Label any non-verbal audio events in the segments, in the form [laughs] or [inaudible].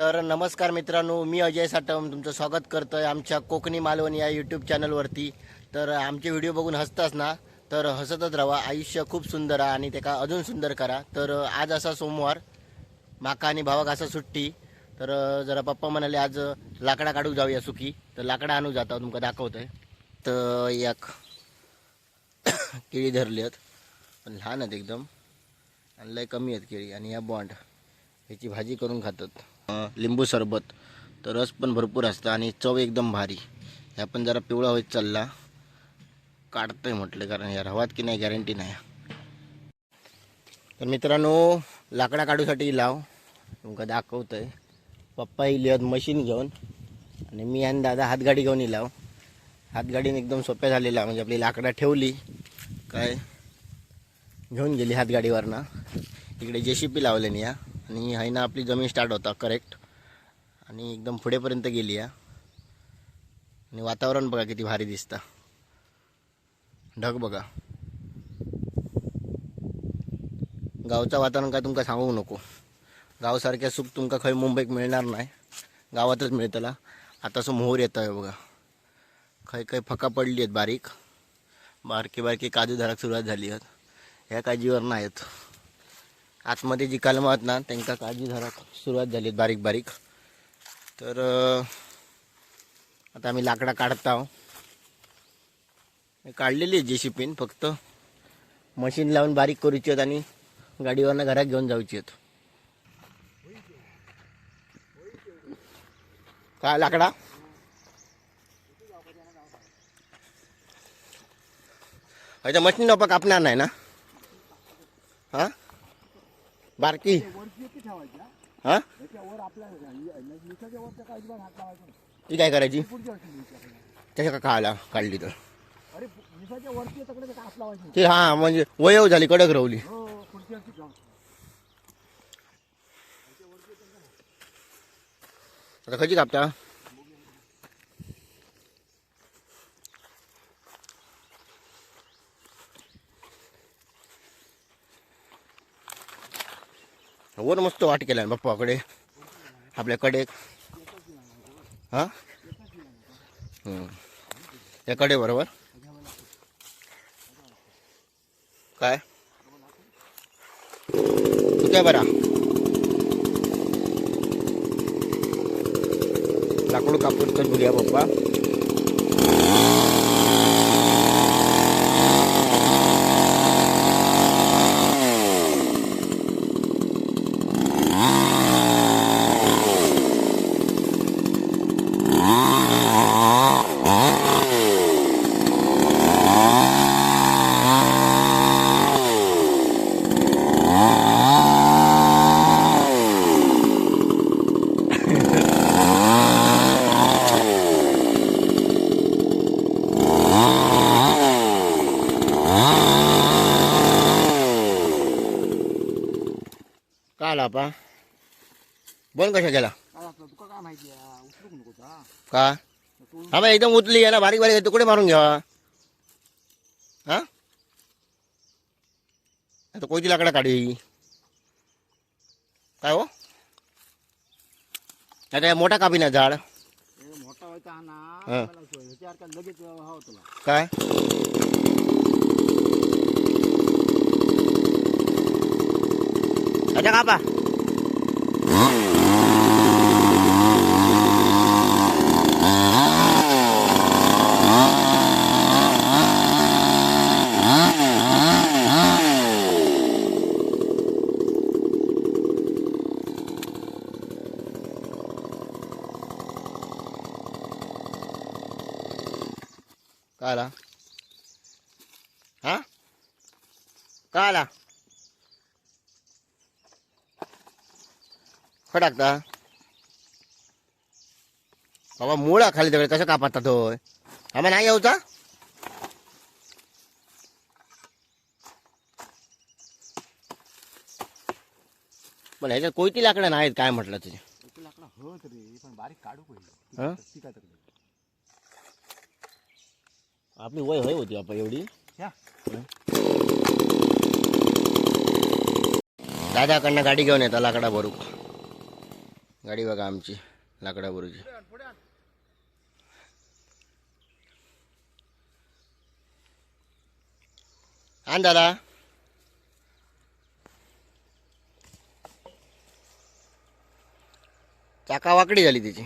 तर नमस्कार मित्रांनो मी अजय साटम तुमचं स्वागत करतो आहे आमच्या कोकणी मालवण या यूट्यूब चॅनलवरती तर आमचे व्हिडिओ बघून हसताच ना तर हसतच राहा आयुष्य खूप सुंदर आहे आणि ते का अजून सुंदर करा. तर आज असा सोमवार माका आणि भावाक असा सुट्टी. तर जरा पप्पा म्हणाले आज लाकडा काढू जाऊया सुखी. तर लाकडा आणू जाता तुमका दाखवतोय. तर एक केळी धरली आहेत पण लहान आहेत एकदम. आणि लय कमी आहेत केळी आणि या बॉन्ड. ह्याची भाजी करून खातात. लिंबू सरबत. तर रस पण भरपूर असतं आणि चव एकदम भारी. ह्या पण जरा पिवळा होत चालला. काढतोय म्हटलं कारण या रवात की नाही गॅरंटी नाही. तर मित्रांनो लाकडा काढूसाठी लाव. तुमका दाखवतोय. पप्पा येईल मशीन घेऊन. आणि मी आणि दादा हातगाडी घेऊन येईल हातगाडीने एकदम सोप्या झालेला म्हणजे आपली लाकडा ठेवली. काय? घेऊन गेली हातगाडीवरनं. इकडे जे सी पी लावले या. आणि हाय ना आपली जमीन स्टार्ट होता करेक्ट आणि एकदम पुढेपर्यंत गेली या. आणि वातावरण बघा किती भारी दिसतं. ढग बघा. गावचं वातावरण काय तुमका सांगू नको. गावसारख्या सुख तुमका खंय मुंबईत मिळणार नाही. गावातच मिळतला आता असं मोहर येत आहे बघा. खंय खंय फका पडली आहेत बारीक. बारकी बारकी काजू धराक सुरुवात झाली आहेत ह्या काजीवर नाहीत. आतमध्ये जी कलम आहेत ना त्यांना काळजी धराक सुरुवात झाली बारीक बारीक. तर आता आम्ही लाकडा काढत आहोत. काढलेली आहे जे फक्त मशीन लावून बारीक करूची आहेत आणि गाडीवरनं घरात घेऊन जाऊची आहेत. काय लाकडा? अच्छा मशीन नपा कापणार नाही ना? हा? बारकी. हा? ती काय करायची? त्याच्या का काढला काढली तर. ते ती हा म्हणजे वयव झाली कडक रवली. आता कशी कापता? वर मस्त वाट केला बाप्पाकडे आपल्याकडे हा? हम्म. याकडे बरोबर? काय? काय बरा? लाकूड कापून तर बघूया पप्पा. बोल कशा गेला? काय आपलं तुका काय माहिती आहे? उचलूक नको का? हा मग एकदम आहे ना बारीक बारीक तुकडे मारून घ्यावा हा? आता कोयती लाकडा काढी. काय हो? आता मोठा कापी ना झाड मोठा व्हायचा ना लगेच तुला. काय? अच्छा कापा काय आला हा काय आला खडाकता बाबा मुळा खाली दगड कसं कापातात होय आम्हा नाही येऊचा पण ह्याच्यात कोयती लाकडं नाहीत काय म्हटलं तुझे? त्याची लाकडा होत रे पण बारीक काढू हा? पहिले ती काय तकडे आपली वय होय होती बापा एवढी. दादाकडनं गाडी घेऊन येतात लाकडा भरू गाडी बघा आमची लाकडाबरोची आण दादा. चाका वाकडी झाली त्याची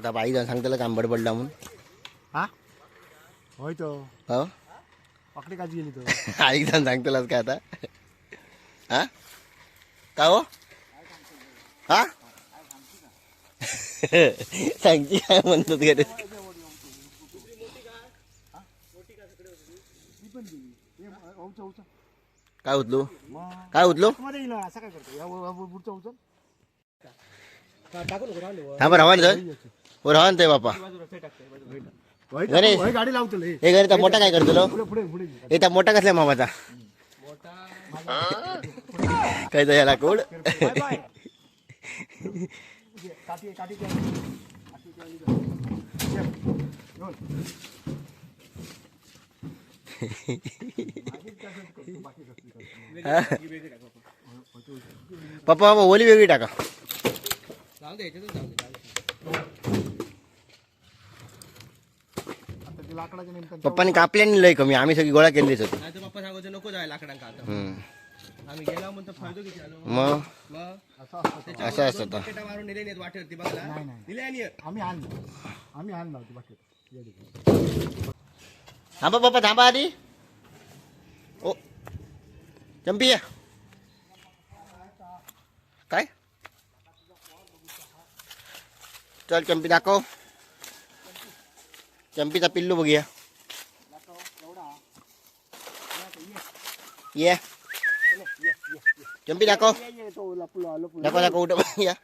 आता बाई जाऊन सांगताला काम बडबडला म्हणून हा? होय तो. हो? पकडी काच गेली तो. [laughs] आई जाऊन सांगतालाच काय आता. हा? का हो? हा? [laughs] सांगची काय म्हणतात उचल काय उचलू? काय उचलू? मध्ये येईल असं काय करतो? या वर- वर- पुढचं उचल. टाकू नको राहिले हा बरं हवा ना हो राहा ते बापा. गणेश. गाडी लावतो हे गणेश मोठा काय करतो हे त्या मोठा कसला मामाचा? काय तर याला कोड पप्पा बाबा ओली वेगळी टाका आता ते लाकडाच्या निमित्तानं पप्पानी कापल्याने लय कमी. आम्ही सगळी गोळा केलीच होती. नाही तर पप्पा सांगायचं नको जाय लाकडांका आता. आम्ही गेला म्हणतो फायदो किती आलो मग? मग असं असतं असं असतं तर. बकेटा मारून नेले नाहीत वाटेवरती बघला नाही, नाही. दिले आणि आम्ही आणलं. आम्ही आणलं होती बाकी ये दे. थांबा पप्पा थांबा आधी. ओ. चंपी या. काय? चल चंपी दाखव. चंपीचा पिल्लू बघूया. ये. चंपी दाखव. दाखव दाखव उठ. या.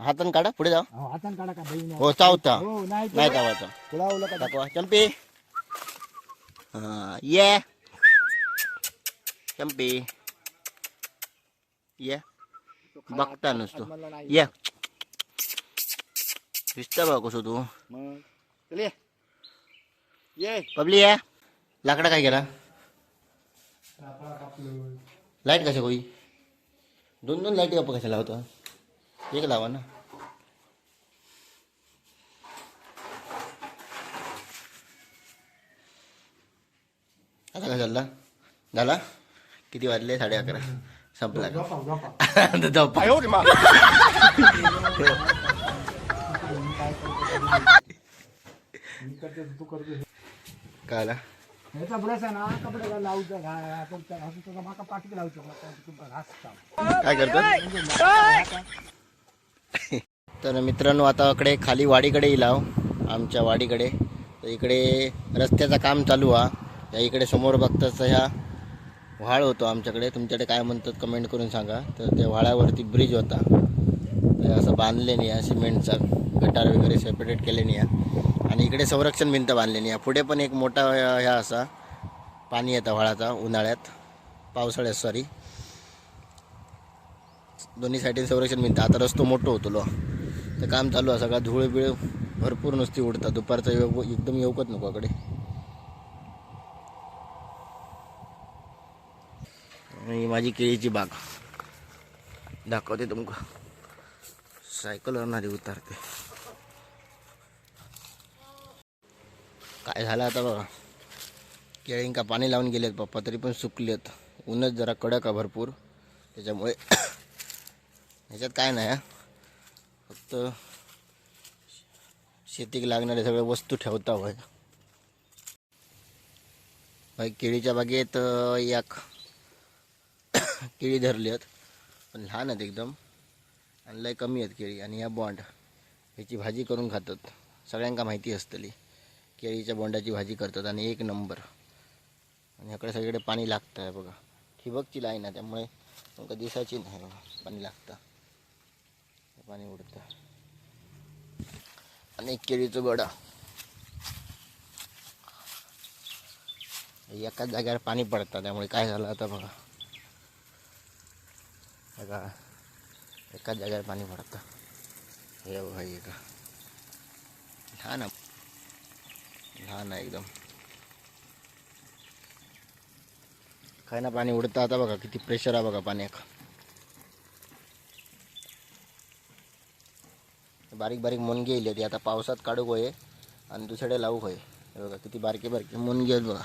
हातान काढा पुढे जाऊ अहो, काढा का बहीण हो चावता. नाही नाही चावायचा. दाखवा. चंपी. ये. चंपी. ये. बघता नसतो. ये. दिसता बघ कसं तू. मग चल ये। पबली ये लाकडा काय केला लाईट कशा कोई? दोन दोन लाईट गप्पा कशाला होता एक लावा ना। आता काय चालला झाला? किती वाजले? साडे अकरा. संपला का? [laughs] [laughs] काय आला ह्याचा ब्रश आहे ना कपडे लावूचा आपण त्याचा माका पाठी लावतो घासता काय करतो? तर मित्रांनो आता इकडे खाली वाडीकडे येलाव आमच्या वाडीकडे. तर इकडे रस्त्याचं काम चालू हा. या इकडे समोर बघताच ह्या व्हाळ होतो आमच्याकडे. तुमच्याकडे काय म्हणतात कमेंट करून सांगा. तर त्या व्हाळावरती ब्रिज होता. तर असं बांधले नाही या सिमेंटचा गटार वगैरे सेपरेट केले नाही या आणि इकडे संरक्षण भिंत बांधलेली आहे. पुढे पण एक मोठा ह्या असा पाणी येतं व्हाळाचा उन्हाळ्यात. पावसाळ्यात सॉरी दोन्ही साईडने संरक्षण भिंत. आता रस्तो मोठो होतो तर काम चालू आहे सगळा. धूळ बिळ भरपूर नुसती उडतात. दुपारचा योग एकदम येऊकच नको इकडे आणि माझी केळीची बाग. दाखवते तुमका. सायकलवर उतारते. काय झालं आता बघा. केळींका पाणी लावून गेलेत पप्पा तरी पण सुकलेत. ऊनच जरा कडक आहे भरपूर. त्याच्यामुळे [coughs] ह्याच्यात काय नाही फक्त शेतीक लागणारे सगळे वस्तू ठेवता होय. भाई केळीच्या बागेत एक [coughs] केळी धरली आहेत पण लहान आहेत एकदम. आणि लय कमी आहेत केळी. आणि या बॉन्ड ह्याची भाजी करून खातात. सगळ्यांका माहिती असतली. केळीच्या बोंडाची भाजी करतात आणि एक नंबर. आणि ह्याकडे सगळीकडे पाणी लागतं आहे बघा. ठिबकची लाईन आहे त्यामुळे तुमका दिसायची नाही बघा. पाणी लागतं. पाणी उडतं. आणि एक केळीचं गडा एकाच जाग्यावर पाणी पडतं त्यामुळे काय झालं आता बघा. बघा. एकाच जाग्यावर पाणी पडतं. हे बघा एक हा आहे. लहान आहे एकदम. काय ना पाणी उडतं आता बघा किती प्रेशर आहे बघा पाण्याक. बारीक बारीक मुनगे येईल ती आता पावसात काढूक होय आणि दुसऱ्या लावूक होय. हे बघा किती बारके बारके मुनगे आहेत बघा.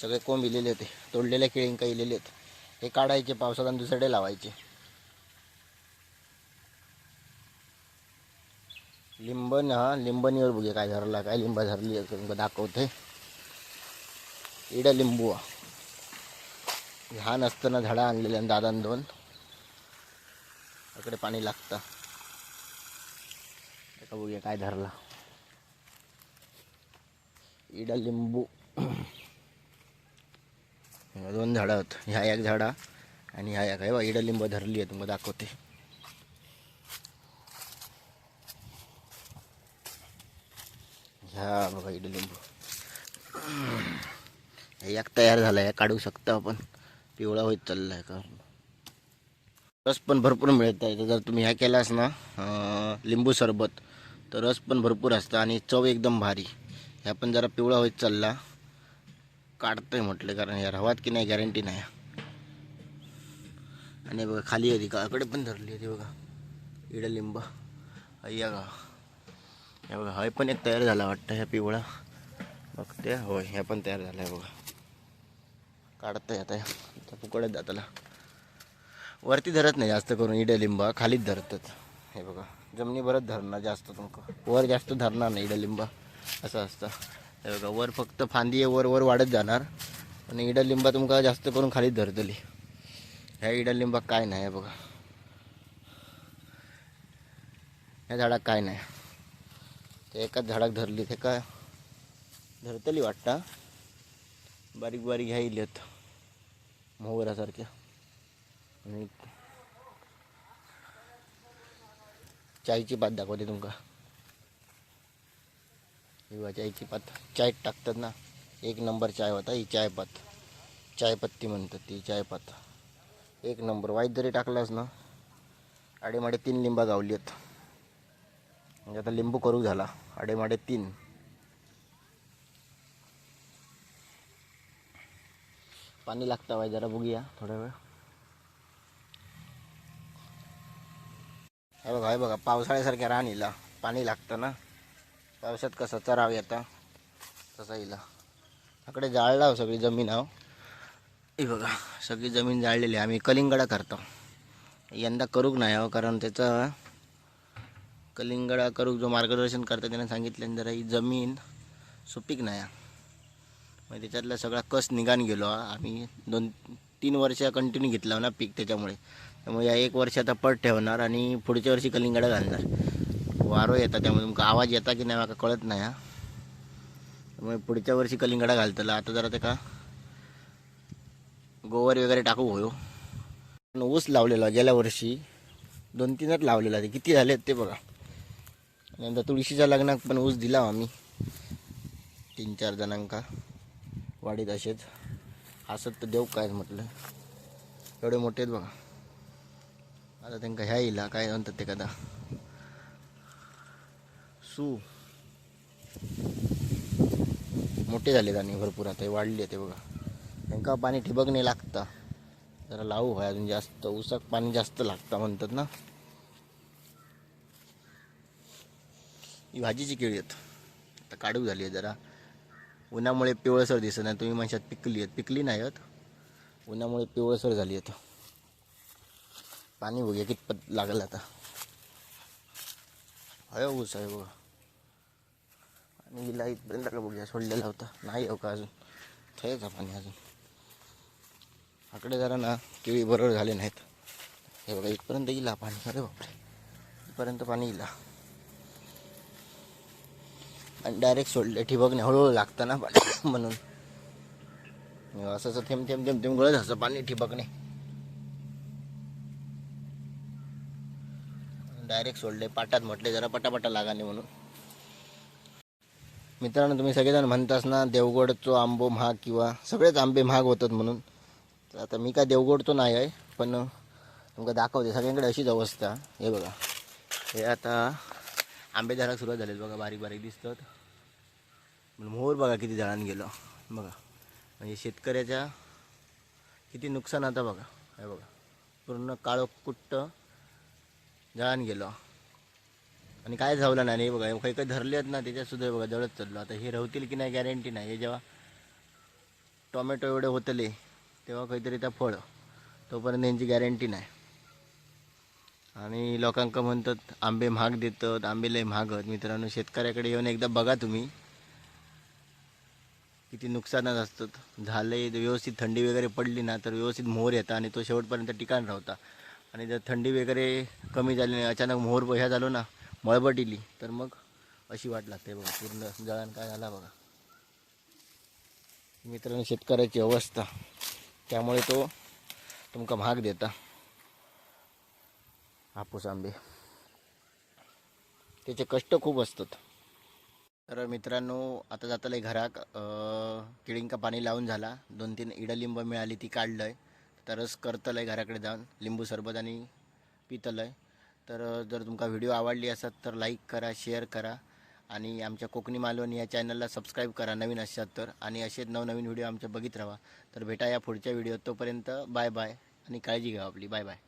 सगळे कोंब इलेले होते तोडलेल्या केळींका इलेले आहेत. हे काढायचे पावसात आणि दुसऱ्याकडे लावायचे. लिंबन हा लिंबनीवर बघूया काय धरला काय लिंबा धरली आहे तुमका दाखवते. इडं लिंबू. लहान असताना झाडं आणलेल्या आणि दादान दोन. इकडे पाणी लागतं. आता बघूया काय धरला. इडं लिंबू. दोन झाडं आहेत. ह्या एक झाडा आणि ह्या एक आहे. बा इड लिंब धरली आहे तुम्हाला दाखवते. ह्या बघा इडे लिंबू. हे एक तयार झाला आहे काढू शकता आपण. पिवळा होत चालला आहे का? रस पण भरपूर मिळत आहे. तर जर तुम्ही ह्या केलास ना लिंबू सरबत तर रस पण भरपूर असतं आणि चव एकदम भारी. ह्या पण जरा पिवळा होत चालला. काढतंय म्हटलं कारण या रवात की नाही गॅरंटी नाही. आणि बघा खाली होती काकडे पण धरली आहे ती बघा. इडं लिंब. अय्या गा. हे बघा हय पण एक तयार झाला वाटतं ह्या पिवळा. बघते होय ह्या पण तयार झाल्या बघा. काढता आता ह्या. फुकडत जाताला वरती धरत नाही जास्त करून इडे लिंबा खालीच धरतात. हे बघा जमिनीभरच धरणार जास्त तुमका वर जास्त धरणार नाही इडलिंबा असं असतं. हे बघा वर फक्त फांदी वर वर वाढत जाणार. आणि इडलिंबा तुमका जास्त करून खालीच धरतली. ह्या इडलिंबा काय नाही बघा. ह्या झाडाक काय नाही. ते एकाच झाडाक धरली ते काय? धरतली वाटतं. बारीक बारीक ह्या इल्यात मोहरासारख्या आणि चायची पात दाखवते तुमका. किंवा चायची पात. चायत टाकतात ना एक नंबर चाय होता ही चाय पात. चायपत्ती म्हणतात ती चायपात एक नंबर. वाईट जरी टाकलास ना आडेमाडे तीन लिंबा गावली आहेत म्हणजे आता लिंबू करू झाला. आडेमाडे तीन. पाणी लागतं बाई जरा बघूया थोडा वेळ. हे बघा हे बघा पावसाळ्यासारख्या रान पाणी लागतं ना. पावसात कसं चराव येता. तसा हिला. तकडे जाळला हो सगळी जमीन आहो हे बघा सगळी जमीन जाळलेली आहे. आम्ही कलिंगडा करतो. यंदा करूक नाही हो कारण त्याचा कलिंगडा करूक जो मार्गदर्शन करता त्याने सांगितलं जरा ही जमीन सुपीक नाही आहे. मग त्याच्यातला सगळा कस निघान गेलो आम्ही दोन तीन वर्ष कंटिन्यू घेतला ना पीक त्याच्यामुळे. त्यामुळे या एक वर्ष आता पट ठेवणार आणि पुढच्या वर्षी कलिंगडा घालणार. वारो येतात त्यामुळे तुमका आवाज येता की नाही माका कळत नाही हा. त्यामुळे पुढच्या वर्षी कलिंगडा घालतला. आता जरा ते का गोवर वगैरे टाकू होयो. पण ऊस लावलेला गेल्या वर्षी दोन तीनच लावलेला ते किती झाले ते बघा. नंतर तुळशीच्या लग्नात पण ऊस दिला आम्ही. तीन चार जणांका. वाडीत असेच. असत तर देऊ काय म्हटलं. एवढे मोठे आहेत बघा. आता त्यांका ह्या येईल काय म्हणतात ते कदा सू. मोठे झाले आणि भरपूर आता हे वाढले ते बघा. त्यांका पाणी ठिबक नाही लागतं. जरा लावू होय अजून जास्त. ऊसाक पाणी जास्त लागतं म्हणतात ना. ही भाजीची केळी आहेत. आता काढू झाली आहे जरा. उन्हामुळे पिवळसर दिसत नाही. तुम्ही म्हणशात पिकली आहेत. पिकली नाही आहेत. उन्हामुळे पिवळसर झाली आहेत. पाणी बघूया कितपत लागलं आता. हय हो ऊस आहे बघा आणि हिला इथपर्यंत का बघूया सोडलेला होता. नाही हो का अजून? थेच पाणी अजून. आकडे जरा ना केळी बरोबर झाले नाहीत. हे बघा इथपर्यंत येईल हा पाणी. अरे बापरे. इथपर्यंत पाणी इला. आणि डायरेक्ट सोडले. ठिबकने हळूहळू लागतं ना पाणी [coughs] म्हणून. असं असं थेंब थेंब थेंब थेंब गळत असं पाणी ठिबकने. डायरेक्ट सोडले. पाटात म्हटले जरा पटापटा लागाने म्हणून. मित्रांनो तुम्ही सगळेजण म्हणतास ना देवगडचो आंबो महाग किंवा सगळेच आंबे महाग होतात म्हणून. तर आता मी काय देवगडचो नाही आहे पण तुमका दाखवते. सगळ्यांकडे अशीच अवस्था. हे बघा. हे आता आंबे झाडाक सुरुवात झालेत बघा बारीक बारीक दिसतात. पण मोहर बघा किती जळान गेलो. बघा म्हणजे शेतकऱ्याच्या किती नुकसान आता बघा. हे बघा पूर्ण काळो कुट्ट जळान गेलो. आणि काय झावलं नाही हे बघा काही काही धरले आहेत ना त्याच्यातसुद्धा बघा जळत चाललो. आता हे राहतील की नाही गॅरंटी नाही. हे जेव्हा टोमॅटो एवढे होतले तेव्हा काहीतरी त्या फळ तोपर्यंत यांची गॅरंटी नाही. आणि लोकांका म्हणतात आंबे महाग देतात आंबे लय महागत. मित्रांनो शेतकऱ्याकडे येऊन एकदा बघा तुम्ही. किती नुकसानात असतात. झाले व्यवस्थित थंडी वगैरे पडली ना तर व्यवस्थित मोहर येतात आणि तो शेवटपर्यंत ठिकाण राहता. आणि जर थंडी वगैरे कमी झाली नाही अचानक मोहर ह्या झालो ना मळबट इली तर मग अशी वाट लागते बघा. पूर्ण जळण काय झाला बघा. मित्रांनो शेतकऱ्याची अवस्था. त्यामुळे तो तुमका महाग देता. हापूस आंबे. त्याचे कष्ट खूप असतात. तर मित्रांनो आता जाताले घराक. अं, किळिंका पाणी लावून झाला. दोन तीन इडलिंब मिळाली ती काढलं काढलंय. तरच आहे घराकडे जाऊन. लिंबू सरबत आणि पितलं आहे तर जर तुमका व्हिडिओ आवडली असत तर लाईक करा शेअर करा. आणि आमच्या कोकणी मालवणी या चॅनलला सबस्क्राईब करा नवीन असतात तर. आणि असेच नवनवीन व्हिडिओ आमच्या बघित राहा. तर भेटा या पुढच्या व्हिडिओ तोपर्यंत बाय बाय. आणि काळजी घ्या आपली. Bye bye.